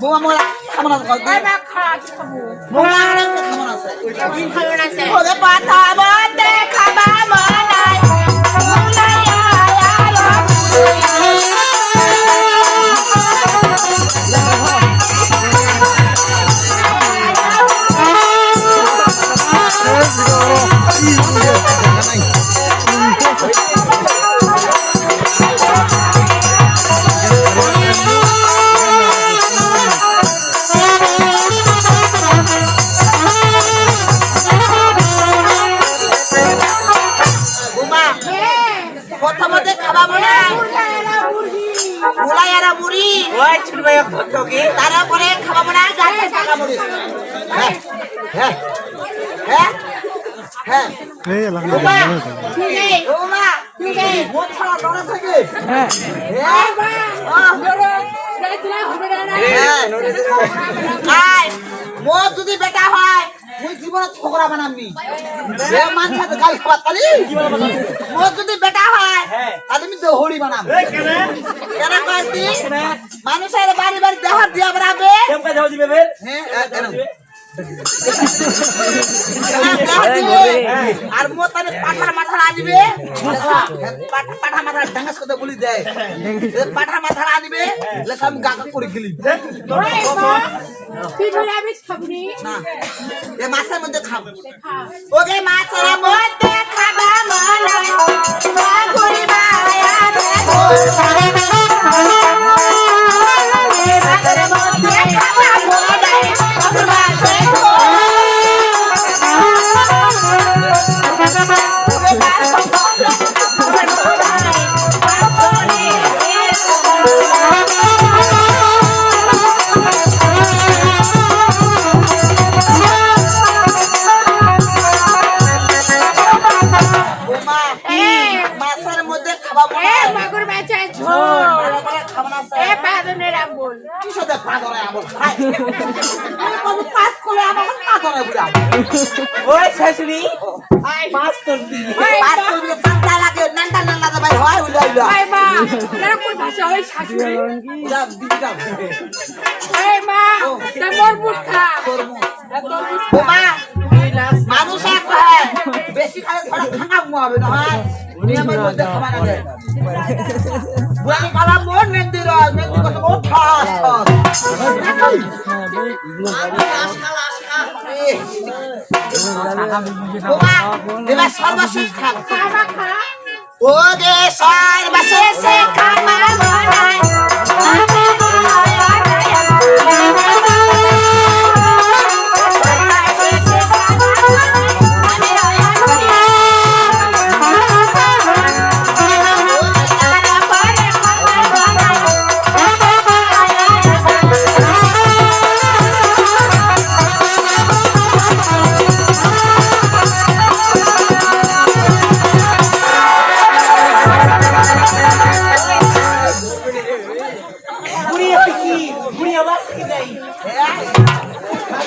বোমা মোরা খাব না কল বোমা খাব না স্যার ওরে পাতা বন্দে ওই ছোট ভাই কত কি? তারপরে খাবা হ্যাঁ হ্যাঁ হ্যাঁ হ্যাঁ। এই লাগল ছাড়া থাকে। হ্যাঁ। যদি বেটা হয় মুই জীবনত ছোকরা বানামনি যে মানুষ গাল খাবার তালি মোর যদি বেটা হয় তাহলে আমি দেহড়ি বানাম কেন? কইছি মানুষের বাড়ি বাড়ি দেহ দিয়া বাড়াবে হ্যাঁ। আর পাঠার মাথা আনবে? পাঠা পাঠা মাথা ডাঙ্গাস কথা বলি দেয়? পাঠা মাথা আনবে? লেখা আমি গাকা করে মাছের মধ্যে খাব ওকে মাছের মধ্যে খাবা মনে কি সাথে পাগরে আমল খাই আমি পাস করে আমার পাগরে বুড়া ওই শাশুড়ি মাছ তোর পাস করে চান্দা লাগে নান্ডা নান্ডা দে ভাই হয় উলা উলা যা দিদি যা বোমা মানুষ এক হয়। বেশি খালে থোড়া খানা মুয়াবে না হয়। নিয়মের মধ্যে খাবা না দে বুড়ি কালা মোর মেন্দি রস মেন্দি কত ও ঠাস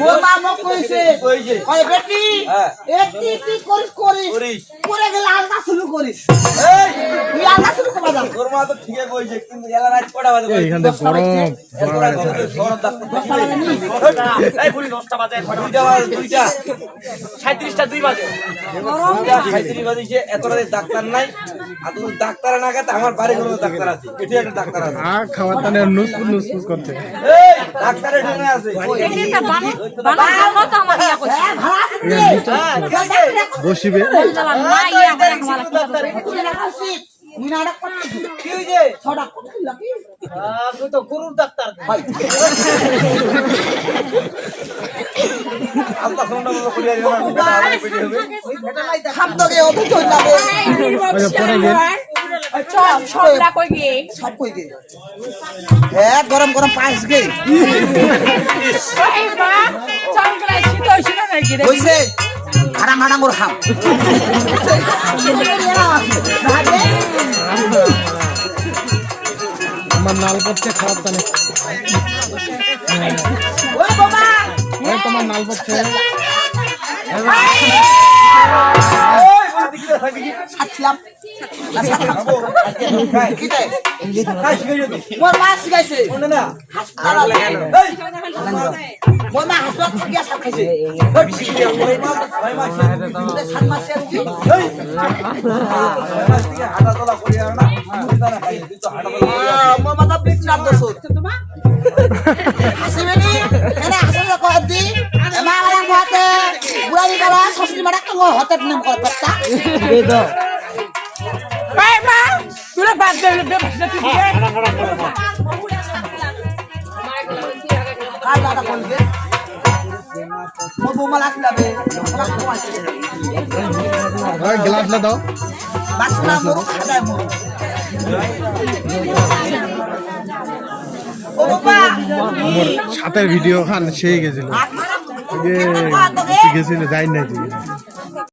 মোর মা মোক কইছে কইছে। বেটি হ্যাঁ। একটি করিস করিস? করিস। করে গেলে আলগা শুরু করিস। এই! তুই আলগা শুরু করা যাম তোর মা তো ঠিকই কইছে কিন্তু এলা রাত কটা বাজে কইছে? এইখান থেকে গরম। এরপরে কত সরব ডাক্তার এই বুড়ি 10টা বাজে দুইটা বাজে দুইটা। 37টা দুই বাজে। দুইটা 37 বাজে এত রাতে ডাক্তার নাই। আর তুমি ডাক্তার না গেতে আমার বাড়ি কোনো ডাক্তার আছে। এটি একটা ডাক্তার আছে। নুসপুস নুসপুস করছে। ডাক্তারের জন্য আছে হ্যাঁ হ্যাঁ। বসিবে পরে গেল চল সবরা কই গে সব কই গে হ্যাঁ গরম গরম পায়েস গে এই মা চল গলা শীত হইছিল নাকি রে হইছে হারাম হারাম করে খাও আমার নাল পড়ছে খারাপ বাবা তোমার নাল পড়ছে। তাই মোর মা শিখাইছে মোর মা হাসপাতাল থাকিয়া সাপ খাইছে সাত মাসে আছি মোর মাথা বিছনার দোষ হাসিবেনি এনে মারা কো হতে নাম কর পাত্তা এই মা তুই বাদ দে বে ভাষা তুই দিয়ে কাল দাদা বলবে মোর বৌমা লাগলাবে ওই গ্লাসটা দাও। বাসনা মোর খাদায় মোর আমার সাথের ভিডিও খান সেই গেছিল। গেছিল যাই নাই তুই